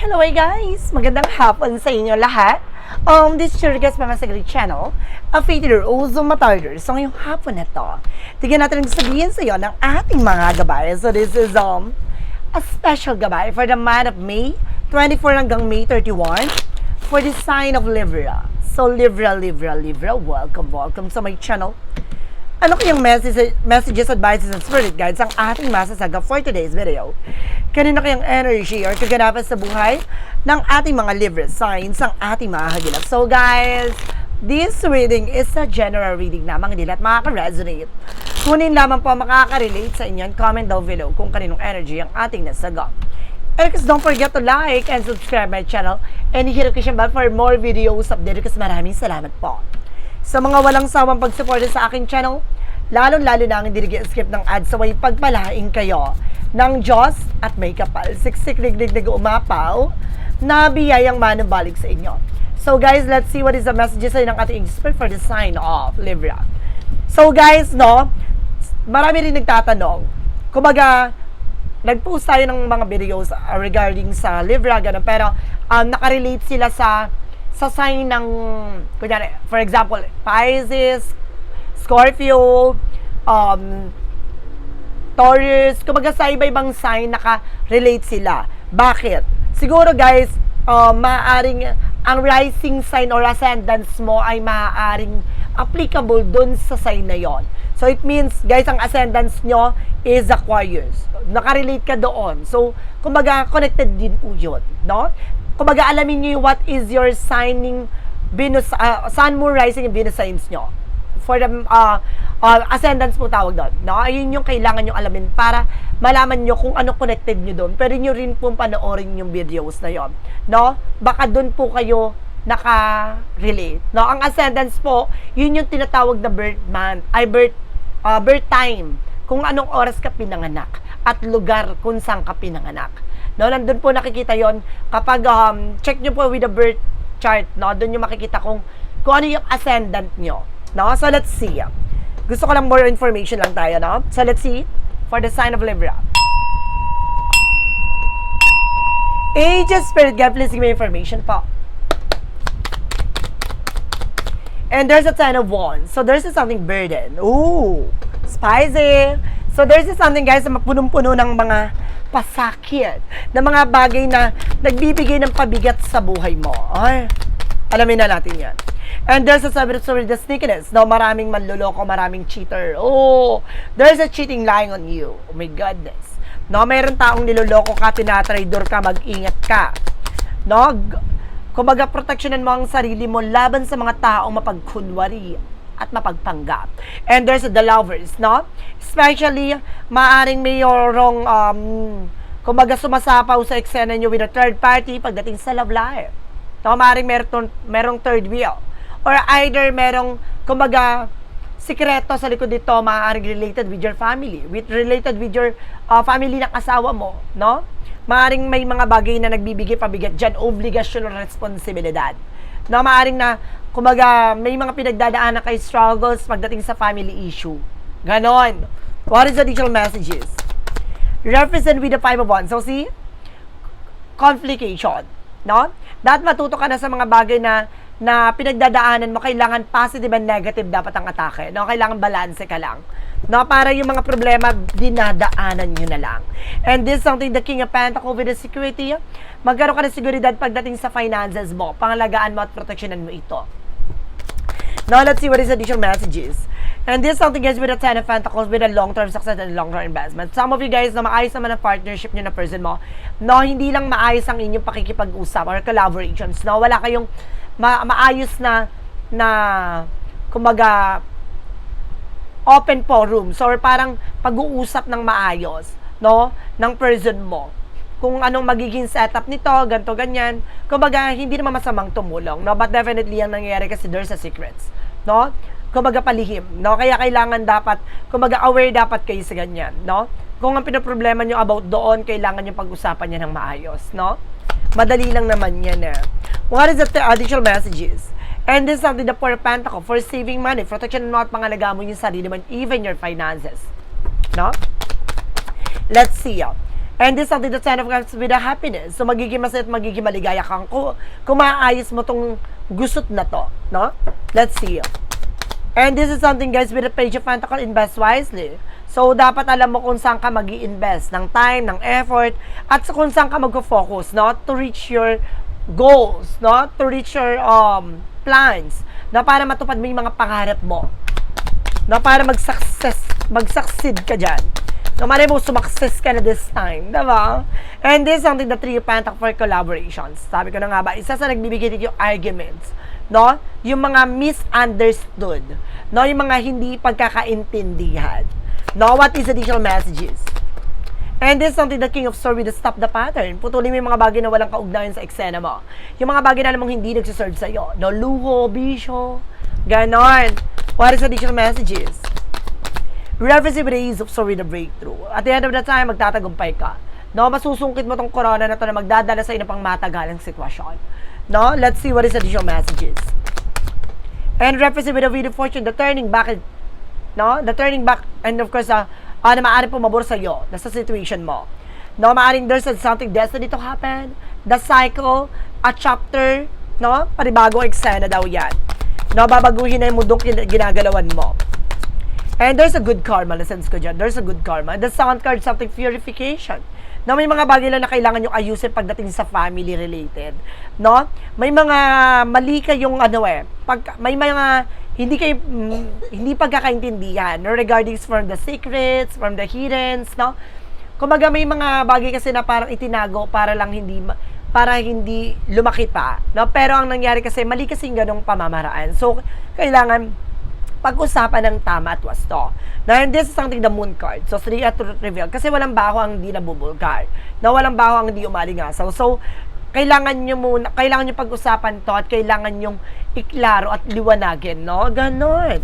Hello guys! Magandang hapon sa inyo lahat. Um, this is your guest Mama Saglit Channel, a faithful Ozo Matarder. So ngayong hapon na to, tignan natin ang sabihin sa iyo ng ating mga gabay. So this is um, a special gabay for the month of May 24 hanggang May 31 for the sign of Libra. So Libra, Libra, Libra, welcome, welcome sa my channel. Ano kayang message, messages, advices, and spirit guides ang ating masasaga for today's video? Kanina kayang energy or kaganapan sa buhay ng ating mga Libra signs ang ating mga hagilap. So guys, this reading is a general reading lamang nila at makaka-resonate. Kunin lamang po makaka-relate sa inyo comment down below kung kaninong energy ang ating nasaga. And guys, don't forget to like and subscribe my channel and hit the notification bell for more videos updated kasi maraming salamat po sa mga walang sawang pagsuporta sa aking channel, lalong-lalo na ang hindi skip ng ads sa way pagpalaing kayo ng Diyos at may kapal. Siksik liglig umapaw na biyayang manubalik sa inyo. So guys, let's see what is the messages ng ating expert for the sign of Libra. So guys, no, marami rin nagtatanong. Kumbaga, nag-post tayo ng mga videos regarding sa Libra, ganun. Pero, um, nakarelate sila sa sa sign ng, kunyari, for example, Pisces, Scorpio, um, Taurus, kumbaga sa iba-ibang sign naka-relate sila. Bakit? Siguro guys, uh, maaaring ang rising sign or ascendance mo ay maaaring applicable dun sa sign na yon. So it means, guys, ang ascendance nyo is Aquarius. Nakarelate ka doon. So, kumbaga, connected din po yun, no? Kumbaga, alamin yung what is your signing Venus, uh, Sun, Moon, Rising, and Venus signs nyo. For the uh, uh, ascendance po tawag doon, no? Ayun yung kailangan nyo alamin para malaman nyo kung ano connected nyo doon. Pero nyo rin po panoorin yung videos na yon, no? Baka doon po kayo naka-relate. No, ang ascendance po, yun yung tinatawag na birth month, ay birth uh, birth time, kung anong oras ka pinanganak at lugar kung saan ka pinanganak. No, nandun po nakikita yon kapag um, check nyo po with the birth chart, no, doon nyo makikita kung kung ano yung ascendant nyo. No, so let's see. Gusto ko lang more information lang tayo, no? So let's see for the sign of Libra. Ages, Spirit God, please give me information po. And there's a ten of wands. So there's something burden. Ooh, spicy. So there's something guys na mapunong-puno ng mga pasakit. Na mga bagay na nagbibigay ng pabigat sa buhay mo. Ay, alamin na natin yan. And there's a of swords, the sneakiness. No, maraming manloloko, maraming cheater. Oh, there's a cheating lying on you. Oh my goodness. No, mayroon taong niloloko ka, tinatraidor ka, mag-ingat ka. No, Kumbaga, proteksyonan mo ang sarili mo laban sa mga taong mapagkunwari at mapagpanggap. And there's the lovers, no? Especially, maaring mayroong, um, kumbaga, sumasapaw sa eksena nyo with a third party pagdating sa love life. No? Maaring merong, merong third wheel. Or either merong, kumbaga, sikreto sa likod dito, maaaring related with your family, with related with your uh, family ng asawa mo, no? Maaring may mga bagay na nagbibigay pabigat dyan, obligasyon o responsibilidad. No, maaring na, kumaga, may mga pinagdadaanan kay struggles pagdating sa family issue. Ganon. What is the additional messages? Represent with the five of wands. So, see? Complication. No? Dapat matuto ka na sa mga bagay na na pinagdadaanan mo, kailangan positive and negative dapat ang atake. No? Kailangan balance ka lang. No, para yung mga problema, dinadaanan nyo na lang. And this is something the King of Pentacles with the security. Magkaroon ka ng seguridad pagdating sa finances mo. Pangalagaan mo at proteksyonan mo ito. Now, let's see what is additional messages. And this is something guys with a Ten of Pentacles with a long-term success and long-term investment. Some of you guys na maayos naman ang partnership nyo na person mo, no, hindi lang maayos ang inyong pakikipag-usap or collaborations, no, wala kayong ma- maayos na na kumbaga open forums or parang pag-uusap ng maayos, no, ng person mo. Kung anong magiging setup nito, ganto ganyan. Kumbaga, hindi naman masamang tumulong, no? But definitely, ang nangyayari kasi there's a secrets, no? Kumbaga, palihim, no? Kaya kailangan dapat, kumbaga, aware dapat kayo sa ganyan, no? Kung ang pinoproblema nyo about doon, kailangan nyo pag-usapan niya ng maayos, no? Madali lang naman yan, eh. What is the additional messages? And this is the Four of Pentacles for saving money, protection mo at pangalaga mo yung sarili mo, even your finances. No? Let's see. ah. And this something that sign of comes with a happiness. So, magiging masaya at magiging maligaya kang kung, kung maayos mo tong gusot na to, no? Let's see. And this is something guys with a page of Pentacle, invest wisely. So, dapat alam mo kung saan ka mag invest ng time, ng effort, at kung saan ka mag-focus, no? To reach your goals, no? To reach your um, plans, na para matupad mo yung mga pangarap mo. Na para mag-success, mag-succeed ka dyan. No, mali mo sumakses ka na this time, diba? And this is something Three of Pentacles for collaborations. Sabi ko na nga ba, isa sa nagbibigay dito yung arguments, no? Yung mga misunderstood, no? Yung mga hindi pagkakaintindihan. No, what is additional messages? And this is something the King of Swords will stop the pattern. Putulin mo yung mga bagay na walang kaugnayan sa eksena mo. Yung mga bagay na alam mong hindi nagsiserve sa'yo. No, luho, bisyo, ganon. What is additional messages? Ease of sorry the breakthrough. At the end of the time, magtatagumpay ka. No, masusungkit mo tong corona na to na magdadala sa ino pang matagalang sitwasyon. No, let's see what is additional messages. And represent with the wheel of fortune, the turning back, no, the turning back, and of course, uh, uh, na maaaring pumabor sa iyo, na sa situation mo. No, maaaring there's something destiny to happen, the cycle, a chapter, no, panibagong eksena daw yan. No, babaguhin na yung mundong ginagalawan mo. And there's a good karma, lessons ko dyan. There's a good karma. The second card, something purification. No, may mga bagay lang na kailangan yung ayusin pagdating sa family related. No? May mga mali kayong ano eh, pag, may mga hindi kayo mm, hindi pagkakaintindihan no, regarding from the secrets, from the hiddens, no? Kumaga may mga bagay kasi na parang itinago para lang hindi para hindi lumaki pa, no? Pero ang nangyari kasi mali kasi yung ganong pamamaraan. So, kailangan pag-usapan ng tama at wasto. Now, and this is something the moon card. So, three at reveal. Kasi walang baho ang hindi nabubulgar. Na walang baho ang hindi umalingasaw. So, kailangan nyo muna, kailangan nyo pag-usapan to at kailangan nyo iklaro at liwanagin, no? Ganon.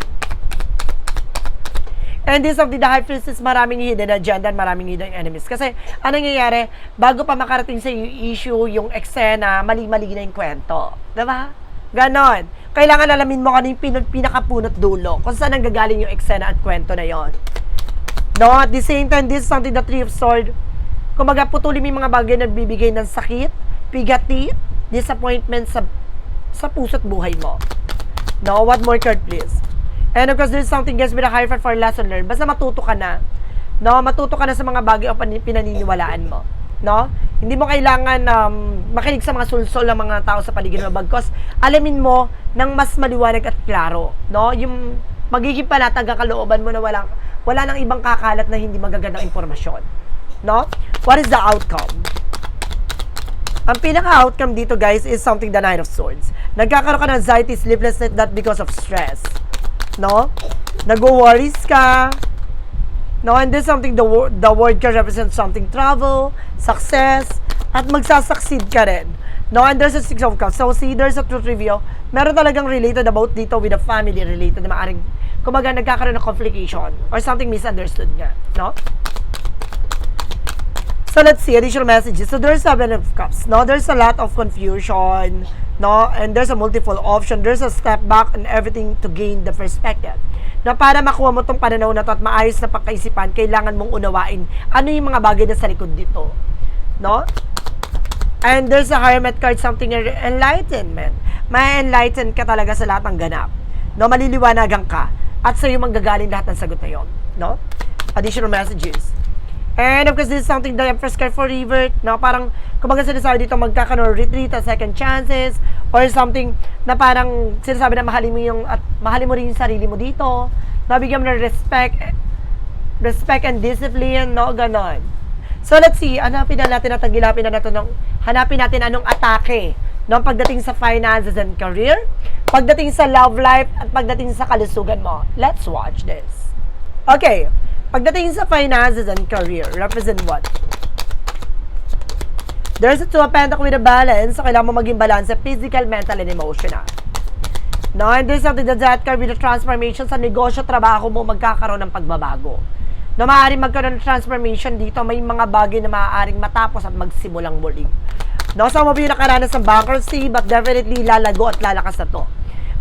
And this of the high priestess, maraming hidden agenda and maraming hidden enemies. Kasi, anong nangyayari, bago pa makarating sa issue, yung eksena, mali-mali na yung kwento. Diba? Ganon. Kailangan alamin mo kung ano yung pin- pinakapunot dulo. Kung saan nanggagaling yung eksena at kwento na yon. No, at the same time, this is something the Three of Sword. Kumaga, putulin mo yung mga bagay na bibigay ng sakit, pigati, disappointment sa sa puso't buhay mo. No, what more card please? And of course, there's something guys with a high for lesson learned. Basta matuto ka na. No, matuto ka na sa mga bagay o pinaniniwalaan mo. No? Hindi mo kailangan um, makinig sa mga sulsol ng mga tao sa paligid mo bagkos alamin mo ng mas maliwanag at klaro. No? Yung magiging panatag ang kalooban mo na walang wala nang ibang kakalat na hindi magagandang impormasyon. No? What is the outcome? Ang pinaka-outcome dito, guys, is something the Nine of Swords. Nagkakaroon ka ng anxiety, sleeplessness, not because of stress. No? Nag-worries ka. No? And this something, the, word, the word can represent something travel, success, at magsasucceed ka rin. No? And there's a Six of Cups. So, see, there's a truth review. Meron talagang related about dito with a family related na kumaga nagkakaroon ng complication or something misunderstood nga. No? So let's see additional messages. So there's seven of cups. No, there's a lot of confusion. No, and there's a multiple option. There's a step back and everything to gain the perspective. Na para makuha mo tong pananaw na to at maayos na pagkaisipan, kailangan mong unawain ano yung mga bagay na sa likod dito. No? And there's a hermit card, something enlightenment. May enlighten ka talaga sa lahat ng ganap. No, maliliwanagan ka. At sa'yo manggagaling lahat ng sagot na yon. No? Additional messages. And of course, this is something the Empress card for revert, na parang, kumbaga sinasabi dito, magkakaroon retreat at second chances, or something na parang sinasabi na mahalin mo yung, at mahalin mo rin yung sarili mo dito, nabigyan mo ng respect, respect and discipline, no, ganon. So let's see, hanapin na natin at tagilapin na natin ng, hanapin natin anong atake, no, pagdating sa finances and career, pagdating sa love life, at pagdating sa kalusugan mo. Let's watch this. Okay, pagdating sa finances and career, represent what? There's a two of pentacle with a balance, so kailangan mo maging balance physical, mental, and emotional. No, and this is something that that card with the transformation sa negosyo, trabaho mo, magkakaroon ng pagbabago. Na maaaring magkaroon ng transformation dito, may mga bagay na maaaring matapos at magsimulang muli. No, sa mga yung nakaranas ng bankruptcy, but definitely lalago at lalakas na to.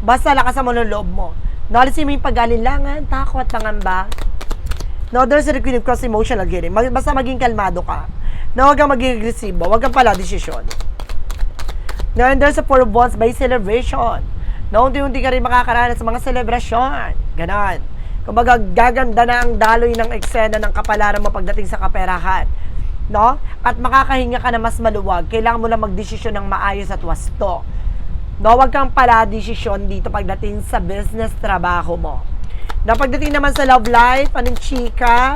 Basta lakas mo ng loob mo. No, alisin mo yung pag-alilangan, takot, pangamba. No, there's a queen of cross emotional healing. Basta maging kalmado ka. Na huwag kang maging agresibo, huwag kang pala desisyon. And there's a four wands by celebration. No, unti-unti ka rin makakaranas sa mga selebrasyon. Ganon. Kumbaga, gaganda na ang daloy ng eksena ng kapalaran mo pagdating sa kaperahan. No? At makakahinga ka na mas maluwag. Kailangan mo lang magdesisyon ng maayos at wasto. No, wag kang pala desisyon dito pagdating sa business trabaho mo. Na pagdating naman sa love life, anong chika,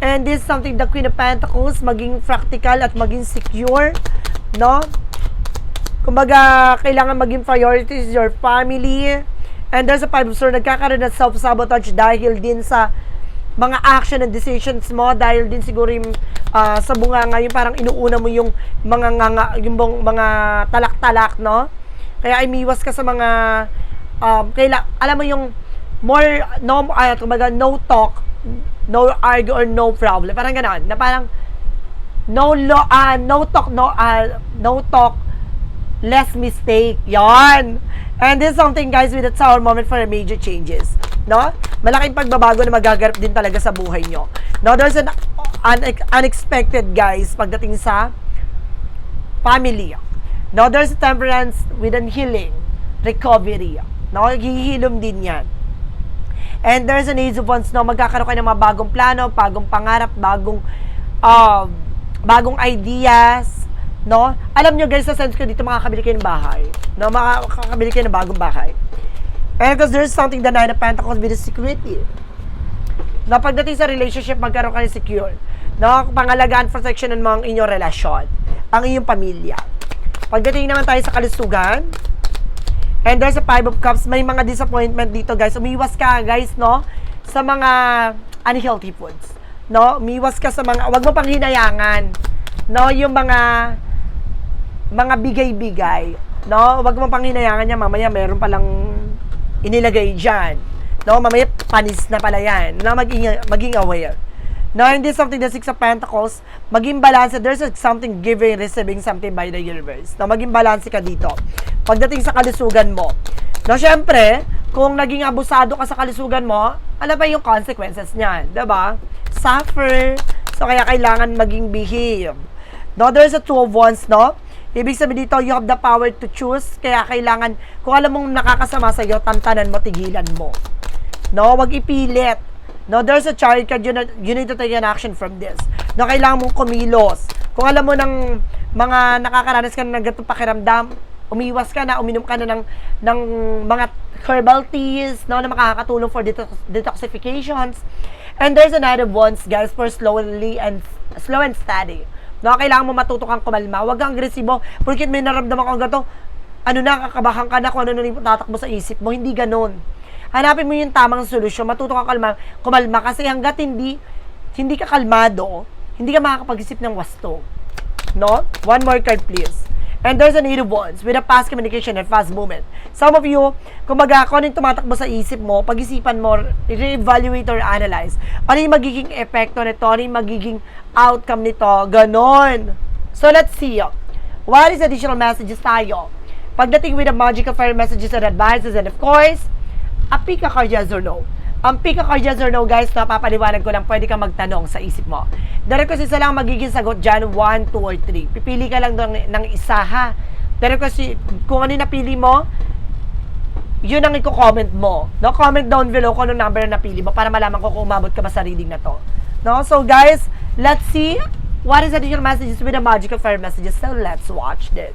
and this is something the Queen of Pentacles, maging practical at maging secure, no? Kumbaga, kailangan maging priorities your family. And there's a five of swords, nagkakaroon ng self-sabotage dahil din sa mga action and decisions mo dahil din siguro yung ah, sa bunga nga yung parang inuuna mo yung mga nganga, yung mga talak-talak, no? Kaya imiwas ka sa mga um, kaila, alam mo yung more no uh, kumbaga no talk, no argue or no problem. Parang gano'n, na parang no lo, ah, no talk, no ah, no talk, less mistake. Yon. And this is something guys with a tower moment for major changes. No? Malaking pagbabago na magaganap din talaga sa buhay nyo. No, there's an un- unexpected guys pagdating sa family. No, there's temperance with healing, recovery. No, hihilom din yan. And there's an age of wands, no, magkakaroon kayo ng mga bagong plano, bagong pangarap, bagong um, bagong ideas, no? Alam nyo guys, sa sense ko dito makakabili kayo ng bahay. No, makakabili kayo ng bagong bahay. And because there's something the Nine of Pentacles with the security. Na pagdating sa relationship, magkaroon kayo secure. No, pangalagaan, protection ng mga inyong relasyon. Ang inyong pamilya. Pagdating naman tayo sa kalusugan, And there's a five of cups. May mga disappointment dito, guys. Umiwas ka, guys, no? Sa mga unhealthy foods. No? Umiwas ka sa mga, wag mo pang hinayangan. No? Yung mga, mga bigay-bigay. No? Wag mo pang hinayangan niya. Mamaya meron palang inilagay dyan. No? Mamaya panis na pala yan. No? Maging, maging aware. No, hindi something the Six of Pentacles, maging balance, there's something giving, receiving something by the universe. No, maging balance ka dito. Pagdating sa kalusugan mo. No, syempre, kung naging abusado ka sa kalusugan mo, ano ba yung consequences niyan? ba? Suffer. So, kaya kailangan maging behave. No, there's a two of wands, no? Ibig sabihin dito, you have the power to choose. Kaya kailangan, kung alam mong nakakasama sa'yo, tantanan mo, tigilan mo. No, wag ipilit. No, there's a child card, you, na- you need to take an action from this. No, kailangan mong kumilos. Kung alam mo ng mga nakakaranas ka ng ganitong pakiramdam, umiwas ka na, uminom ka na ng, ng mga herbal teas, no, na makakatulong for detox, detoxifications. And there's another ones, guys, for slowly and slow and steady. No, kailangan mo matuto kang kumalma. Huwag kang agresibo. Porque may naramdaman kang gato, ano na, kakabahan ka na kung ano na tatakbo sa isip mo. Hindi ganon hanapin mo yung tamang solusyon, matuto ka kalma, kumalma kasi hanggat hindi hindi ka kalmado, hindi ka makakapag-isip ng wasto. No? One more card please. And there's an eight of wands with a fast communication and fast movement. Some of you, kumbaga, kung ano yung tumatakbo sa isip mo, pag-isipan mo, re-evaluate or analyze. Ano yung magiging epekto nito? Ano yung magiging outcome nito? Ganon. So, let's see. What is additional messages tayo? Pagdating with the magical fire messages and advices, and of course, a pick a card yes or no. Ang yes or no, guys, napapaliwanag ko lang, pwede kang magtanong sa isip mo. Dahil kasi isa lang magiging sagot dyan, 1, 2, or 3. Pipili ka lang ng, ng isa, ha? Dahil kasi, kung ano yung napili mo, yun ang i-comment mo. No? Comment down below kung ano number na napili mo para malaman ko kung umabot ka ba sa reading na to. No? So, guys, let's see what is additional messages with the magical fire messages. So, let's watch this.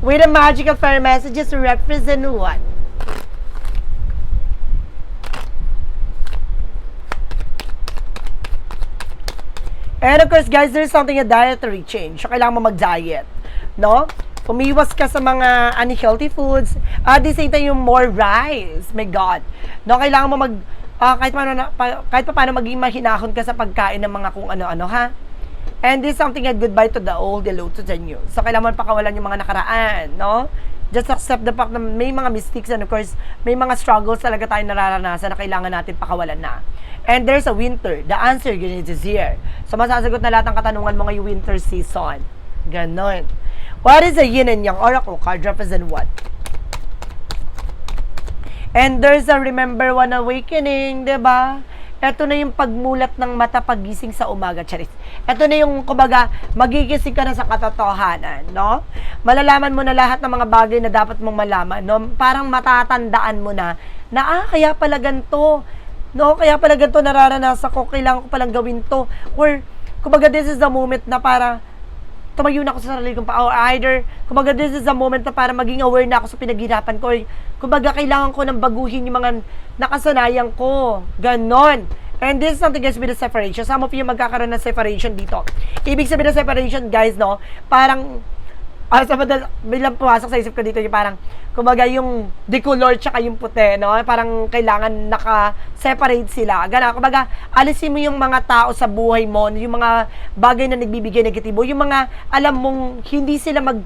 With the magical fire messages represent what? And of course, guys, there's something a dietary change. So, kailangan mo mag-diet. No? Umiwas ka sa mga unhealthy foods. At the same time, yung more rice. My God. No, kailangan mo mag... ah, kahit paano, pa, kahit pa paano maging mahinahon ka sa pagkain ng mga kung ano-ano, ha? And this is something a goodbye to the old, hello to the new. So, kailangan pakawalan yung mga nakaraan, no? Just accept the fact na may mga mistakes and of course, may mga struggles talaga tayo nararanasan na kailangan natin pakawalan na. And there's a winter. The answer need is here. So, masasagot na lahat ng katanungan mo ngayong winter season. Ganon. What is a yin and yang oracle card represent what? And there's a remember one awakening, 'di ba? Ito na yung pagmulat ng mata pagising sa umaga, Charis. Ito na yung, kumbaga, magigising ka na sa katotohanan, no? Malalaman mo na lahat ng mga bagay na dapat mong malaman, no? Parang matatandaan mo na, na ah, kaya pala ganito, no? Kaya pala ganito nararanasan ko, kailangan ko palang gawin to. Or, kumbaga, this is the moment na para tumayo na ako sa sarili kong pa. Or either, kumbaga, this is the moment na para maging aware na ako sa pinaghirapan ko. Or, kumbaga, kailangan ko nang baguhin yung mga nakasanayan ko. Ganon. And this is something guys with the separation. Some of you magkakaroon ng separation dito. Ibig sabihin ng separation, guys, no? Parang, ah, sa madal, bilang pumasok sa isip ko dito, yung parang, kumbaga yung decolor tsaka yung puti, no? Parang kailangan naka-separate sila. Gana, kumbaga, alisin mo yung mga tao sa buhay mo, yung mga bagay na nagbibigay negatibo, yung mga alam mong hindi sila mag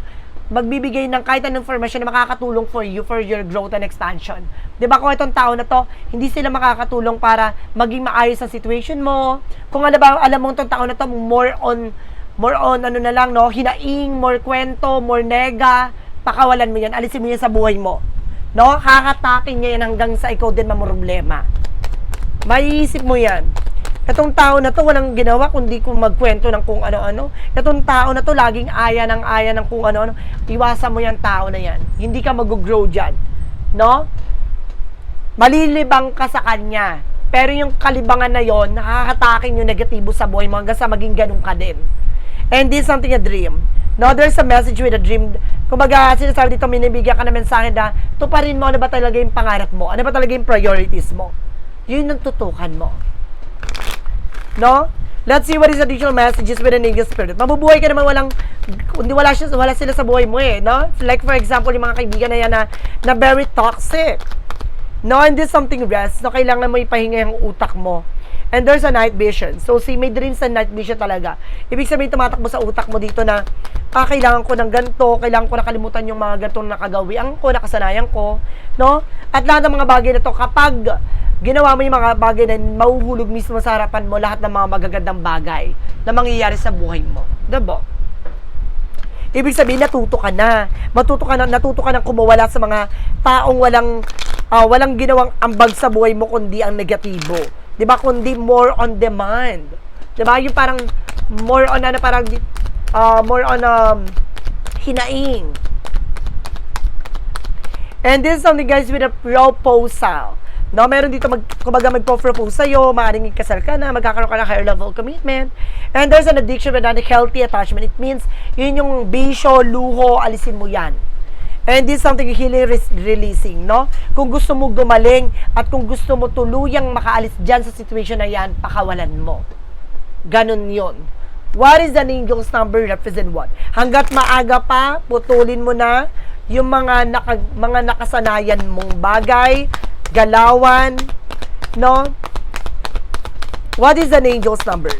magbibigay ng kahit anong information na makakatulong for you for your growth and expansion. 'Di ba kung itong tao na to, hindi sila makakatulong para maging maayos ang situation mo. Kung alam ba, alam mo itong tao na to more on more on ano na lang no, hinaing, more kwento, more nega, pakawalan mo 'yan, alisin mo 'yan sa buhay mo. No? Kakatakin niya yan hanggang sa ikaw din mamroblema. Maiisip mo 'yan. Itong tao na to walang ginawa kundi kung magkwento ng kung ano-ano. Itong tao na to laging aya ng aya ng kung ano-ano. Iwasan mo yung tao na yan. Hindi ka mag-grow dyan. No? Malilibang ka sa kanya. Pero yung kalibangan na yon nakakatakin yung negatibo sa buhay mo hanggang sa maging ganun ka din. And this is something a dream. No, there's a message with a dream. Kumbaga, sinasabi dito, minibigyan ka ng mensahe na tuparin mo ano ba talaga yung pangarap mo? Ano ba talaga yung priorities mo? Yun ang tutukan mo. No? Let's see what is additional messages with an angel spirit. Mabubuhay ka naman walang, hindi wala, siya, wala sila sa buhay mo eh, no? Like for example, yung mga kaibigan na yan na, na very toxic. No, and this something rest, no, kailangan mo ipahinga yung utak mo. And there's a night vision. So, si may dreams and night vision talaga. Ibig sabihin, tumatakbo sa utak mo dito na, ah, kailangan ko ng ganito, kailangan ko nakalimutan yung mga ganitong nakagawian ko, nakasanayan ko, no? At lahat ng mga bagay na to, kapag ginawa mo yung mga bagay na mahuhulog mismo sa harapan mo lahat ng mga magagandang bagay na mangyayari sa buhay mo. Diba? Ibig sabihin, natuto ka na. Matuto ka na, natuto ka na kumawala sa mga taong walang, ah, walang ginawang ambag sa buhay mo kundi ang negatibo. ba Kundi more on demand. ba Yung parang more on ano, parang, ah, more on um, hinaing. And this is something guys with a proposal. No, meron dito mag kumbaga magpo-propose sa iyo, maaring ikasal ka na, magkakaroon ka ng higher level commitment. And there's an addiction an healthy attachment. It means yun yung bisyo, luho, alisin mo 'yan. And this is something healing res- releasing, no? Kung gusto mo gumaling at kung gusto mo tuluyang makaalis dyan sa situation na yan, pakawalan mo. Ganon yon. What is an angel's number represent what? Hanggat maaga pa, putulin mo na yung mga naka, mga nakasanayan mong bagay, galawan, no? What is an angel's number?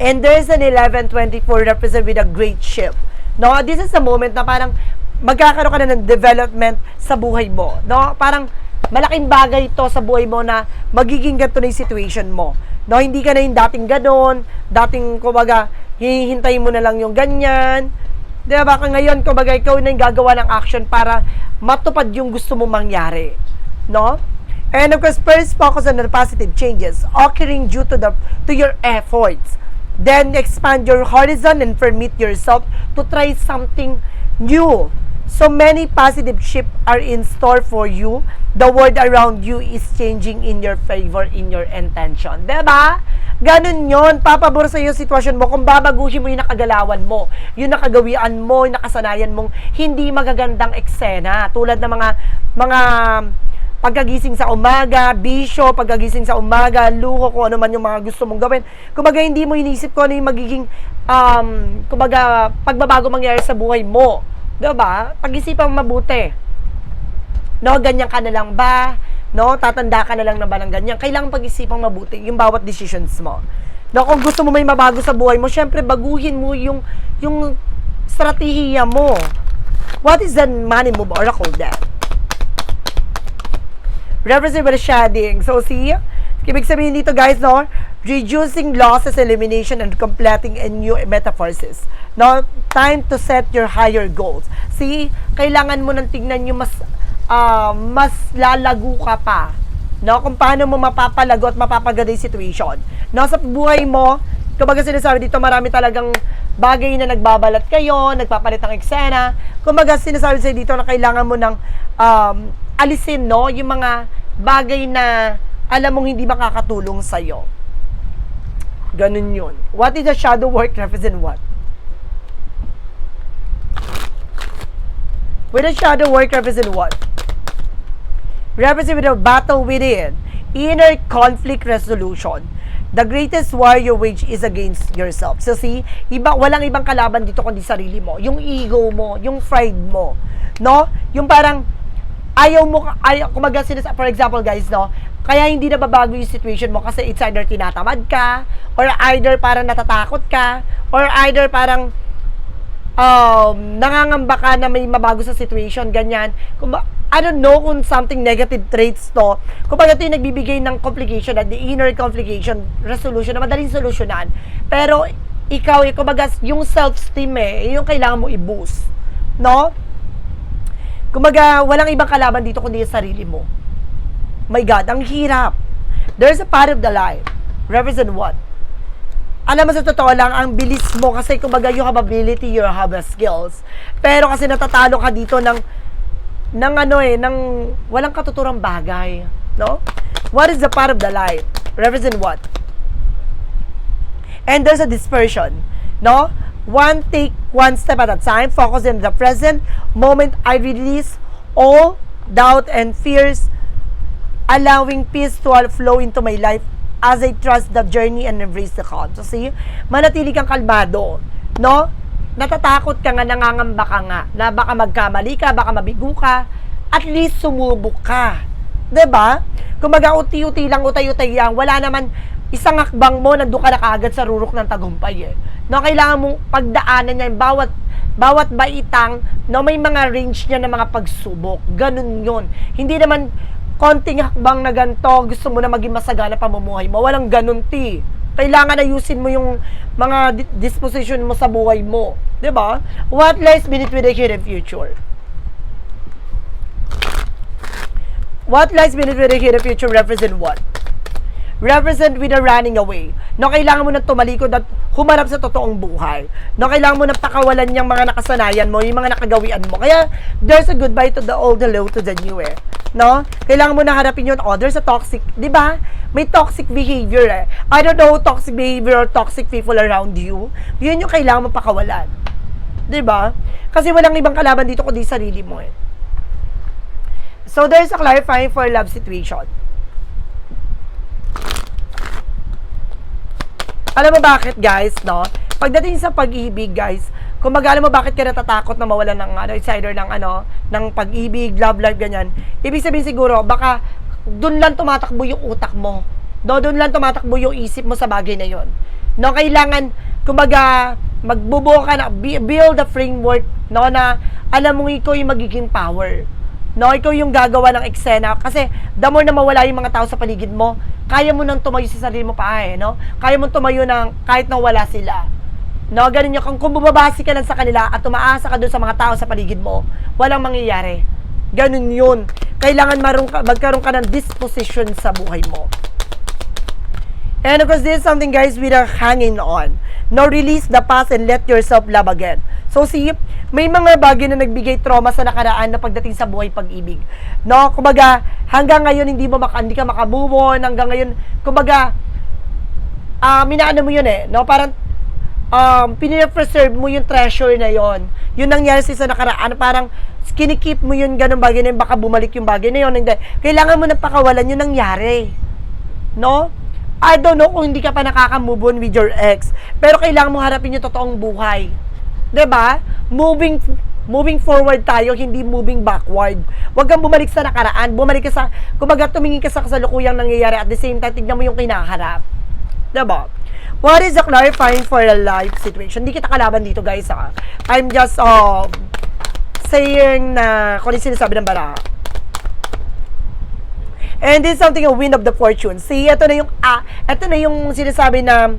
And there's an 1124 represent with a great ship. No, this is a moment na parang magkakaroon ka na ng development sa buhay mo. No, parang malaking bagay ito sa buhay mo na magiging ganito na yung situation mo. No, hindi ka na yung dating ganon, dating kumbaga hihintay mo na lang yung ganyan. Di ba? Baka ngayon, kumbaga, ikaw na yung gagawa ng action para matupad yung gusto mo mangyari. No? And of course, first focus on the positive changes occurring due to the to your efforts. Then expand your horizon and permit yourself to try something new. So many positive shifts are in store for you. The world around you is changing in your favor, in your intention. ba? Ganun yon Papabor sa yung sitwasyon mo kung babaguhin mo yung nakagalawan mo, yung nakagawian mo, yung nakasanayan mong hindi magagandang eksena. Tulad ng mga mga pagkagising sa umaga, bisyo, pagkagising sa umaga, luho, kung ano man yung mga gusto mong gawin. Kumbaga, hindi mo inisip kung ano yung magiging, um, kumbaga, pagbabago mangyayari sa buhay mo. Diba? Pag-isipan mabuti. No, ganyan ka na lang ba? No, tatanda ka na lang na ba ng ganyan? Kailangan pag-isipang mabuti yung bawat decisions mo. No, kung gusto mo may mabago sa buhay mo, syempre baguhin mo yung yung strategiya mo. What is the money move oracle then? Represent the shading. So, see? Ibig sabihin dito, guys, no? Reducing losses, elimination, and completing a new metamorphosis. No? Time to set your higher goals. See? Kailangan mo nang tingnan yung mas, ah, mas lalago ka pa. No? Kung paano mo mapapalago at mapapaganda yung situation. No? Sa buhay mo, Kumbaga sinasabi dito, marami talagang bagay na nagbabalat kayo, nagpapalit ng eksena. Kumbaga sinasabi sa'yo dito na kailangan mo ng um, alisin, no? Yung mga bagay na alam mong hindi makakatulong sa'yo. Ganun yun. What is the shadow work represent what? With the shadow work represent what? Represent with a battle within. Inner conflict resolution. The greatest war you wage is against yourself. So see, iba, walang ibang kalaban dito kundi sarili mo. Yung ego mo, yung pride mo. No? Yung parang, ayaw mo, ayaw, kumaga sinas- for example guys, no? Kaya hindi na babago yung situation mo kasi it's either tinatamad ka, or either parang natatakot ka, or either parang um, nangangamba ka na may mabago sa situation, ganyan. Kung I don't know kung something negative traits to. Kung ito yung nagbibigay ng complication at the inner complication resolution na madaling solusyonan. Pero ikaw, eh, kumbaga, yung self-esteem eh, yung kailangan mo i-boost. No? Kumbaga, walang ibang kalaban dito kundi yung sarili mo. My God, ang hirap. There's a part of the life. Represent what? alam mo sa totoo lang, ang bilis mo kasi kumbaga you have ability, you have skills. Pero kasi natatalo ka dito ng ng ano eh, ng walang katuturang bagay, no? What is the part of the life? Represent what? And there's a dispersion, no? One take one step at a time, focus in the present moment. I release all doubt and fears, allowing peace to flow into my life as I trust the journey and embrace the calm. So see, manatili kang kalmado, no? Natatakot ka nga, nangangamba ka nga, na baka magkamali ka, baka mabigo ka, at least sumubok ka. ba? Kumaga uti-uti lang, utay-utay lang, wala naman isang akbang mo, nandun ka na kaagad sa rurok ng tagumpay eh. No, kailangan mong pagdaanan niya, bawat bawat baitang, no, may mga range niya ng mga pagsubok. Ganun yun. Hindi naman konting hakbang na ganito, gusto mo na maging masagana pamumuhay mo. Walang ganun, ti. Kailangan ayusin mo yung mga di- disposition mo sa buhay mo. 'Di ba? What lies beneath with the hidden future? What lies beneath with the hidden future represent what? Represent with a running away. No, kailangan mo nang tumalikod at humarap sa totoong buhay. No, kailangan mo nang pakawalan yung mga nakasanayan mo, yung mga nakagawian mo. Kaya, there's a goodbye to the old, hello to the new eh. No? Kailangan mo na harapin yun. Oh, there's a toxic, di ba? May toxic behavior eh. I don't know toxic behavior or toxic people around you. Yun yung kailangan mo pakawalan. Di ba? Kasi walang ibang kalaban dito kundi sarili mo eh. So, there's a clarifying for love situation. Alam mo bakit, guys, no? Pagdating sa pag-ibig, guys, kung alam mo bakit ka natatakot na mawalan ng ano, it's either ng ano, ng pag-ibig, love life, ganyan. Ibig sabihin siguro, baka doon lang tumatakbo yung utak mo. Doon lang tumatakbo yung isip mo sa bagay na yon. No, kailangan, kumbaga, magbubuo ka na, build a framework, no, na alam mo ikaw yung magiging power. No, ikaw yung gagawa ng eksena kasi the more na mawala yung mga tao sa paligid mo, kaya mo nang tumayo sa sarili mo pa eh, no? Kaya mo tumayo ng kahit na wala sila. No, ganun yung kung, kung bumabasi ka lang sa kanila at tumaasa ka doon sa mga tao sa paligid mo, walang mangyayari. Ganun yun. Kailangan marung ka, magkaroon ka ng disposition sa buhay mo. And of course, this is something guys we are hanging on. No, release the past and let yourself love again. So see, may mga bagay na nagbigay trauma sa nakaraan na pagdating sa buhay pag-ibig. No, kumbaga, hanggang ngayon hindi mo maka, hindi ka makamove hanggang ngayon, kumbaga, ah, minaano mo yun eh, no? Parang, um, pinire-preserve mo yung treasure na yon. Yun nangyari sa nakaraan, parang kinikip mo yun ganun bagay na yun, baka bumalik yung bagay na yun. Hindi. Kailangan mo na pakawalan yung nangyari. No? I don't know kung hindi ka pa nakaka-move on with your ex. Pero kailangan mo harapin yung totoong buhay. 'Di ba? Moving moving forward tayo, hindi moving backward. Huwag kang bumalik sa nakaraan. Bumalik ka sa, kumbaga tumingin ka sa kasalukuyang nangyayari at the same time, tignan mo yung kinaharap. 'Di ba? What is the clarifying for a life situation? Hindi kita kalaban dito, guys, ha? I'm just, um, saying na kung ano sinasabi ng bara. And this is something a wind of the fortune. See, ito na yung ah, ito na yung sinasabi na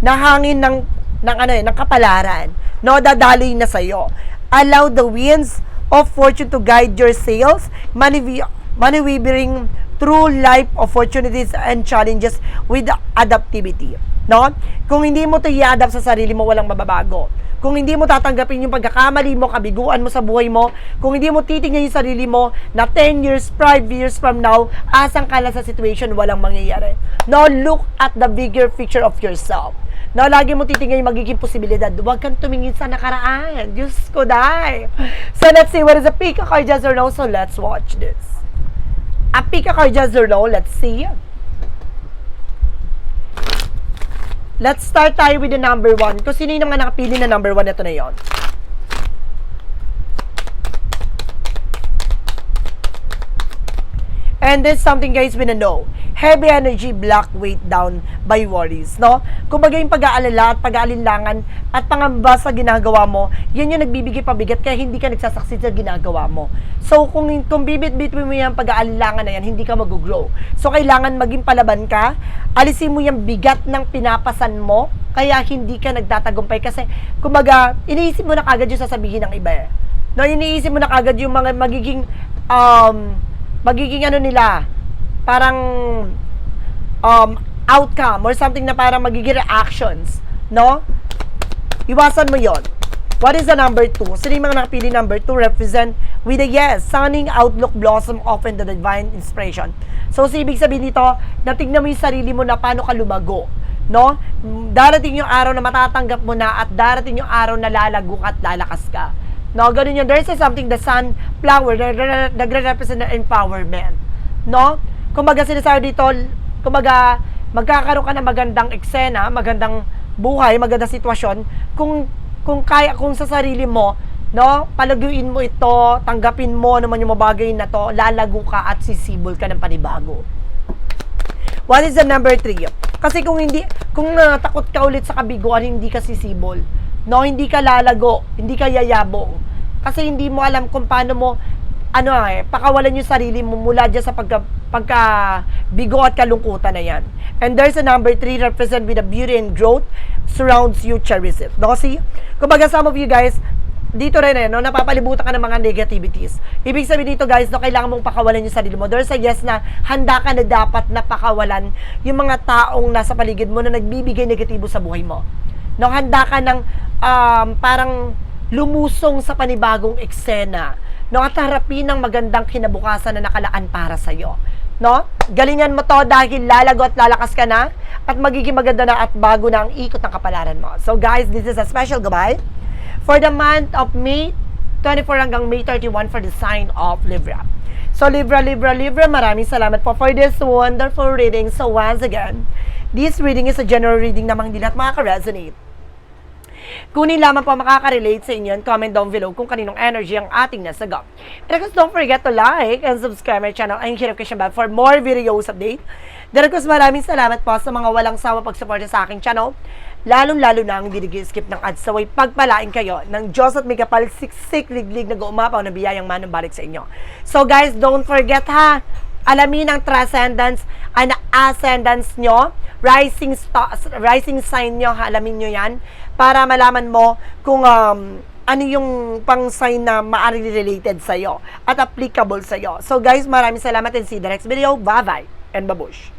nahangin ng ng ano eh, ng kapalaran. No, dadaloy na sa iyo. Allow the winds of fortune to guide your sails, maneuvering through life opportunities and challenges with adaptivity. No? Kung hindi mo to i-adapt sa sarili mo, walang mababago. Kung hindi mo tatanggapin yung pagkakamali mo, kabiguan mo sa buhay mo, kung hindi mo titingnan yung sarili mo na 10 years, 5 years from now, asang ka lang sa situation, walang mangyayari. No, look at the bigger picture of yourself. No, lagi mo titingnan yung magiging posibilidad. Huwag kang tumingin sa nakaraan. Diyos ko, die. So, let's see what is a pick a card, yes or no. So, let's watch this. A pick a card, yes or no. Let's see. Let's start tayo with the number one. Kung sino yung mga nakapili na number one, ito na yon. And there's something guys we know. Heavy energy, black weight down by worries, no? Kumbaga yung pag-aalala at pag-aalinlangan at pangamba sa ginagawa mo, yan yung nagbibigay pabigat kaya hindi ka nagsasucceed sa ginagawa mo. So, kung, kung bibit-bitwin mo yung pag-aalinlangan na yan, hindi ka mag-grow. So, kailangan maging palaban ka, alisin mo yung bigat ng pinapasan mo, kaya hindi ka nagtatagumpay. Kasi, kumbaga, iniisip mo na kagad yung sasabihin ng iba eh. No, iniisip mo na kagad yung mga magiging, um, magiging ano nila, parang um, outcome or something na parang magiging reactions, no? Iwasan mo yon. What is the number two? Sino yung mga nakapili number two represent with a yes, sunning outlook blossom open the divine inspiration. So, so ibig sabihin dito, natignan mo yung sarili mo na paano ka lumago. No? Darating yung araw na matatanggap mo na at darating yung araw na lalago ka at lalakas ka. No, ganun yun. There's a something, the sunflower, nagre-represent ng empowerment. No? Kumbaga sinasabi dito, kumbaga magkakaroon ka ng magandang eksena, magandang buhay, magandang sitwasyon, kung kung kaya, kung sa sarili mo, no, palaguin mo ito, tanggapin mo naman yung mabagay na to, lalago ka at sisibol ka ng panibago. What is the number three? Kasi kung hindi, kung natakot ka ulit sa kabiguan, hindi ka sisibol. No, hindi ka lalago, hindi ka yayabong. Kasi hindi mo alam kung paano mo, ano eh, pakawalan yung sarili mo mula dyan sa pagka, pagka bigo at kalungkutan na yan. And there's a number three represent with the beauty and growth surrounds you, cherish it. No, see? Kumbaga some of you guys, dito rin eh, no, napapalibutan ka ng mga negativities. Ibig sabihin dito guys, no, kailangan mong pakawalan yung sarili mo. There's a yes na handa ka na dapat na pakawalan yung mga taong nasa paligid mo na nagbibigay negatibo sa buhay mo. No, handa ka ng um, parang lumusong sa panibagong eksena. No, at harapin ng magandang kinabukasan na nakalaan para sa iyo. No? Galingan mo to dahil lalago at lalakas ka na at magiging maganda na at bago na ang ikot ng kapalaran mo. So guys, this is a special goodbye for the month of May 24 hanggang May 31 for the sign of Libra. So Libra, Libra, Libra, maraming salamat po for this wonderful reading. So once again, this reading is a general reading namang hindi lahat makaka-resonate. Kunin lamang po makaka-relate sa inyo and comment down below kung kaninong energy ang ating nasagap. And of course, don't forget to like and subscribe my channel and hit notification bell for more videos update. And of course, maraming salamat po sa mga walang sawa pagsuporta sa aking channel. Lalong-lalo na ang hindi skip ng ads saway pagpalain kayo ng Diyos at may kapal siksik liglig na guumapaw na biyayang manong balik sa inyo. So guys, don't forget ha, alamin ang transcendence ay na ascendance nyo, rising star, rising sign nyo, ha, alamin nyo yan, para malaman mo kung um, ano yung pang sign na maaari related sa'yo at applicable sa'yo. So guys, maraming salamat and see you the next video. Bye-bye and babush!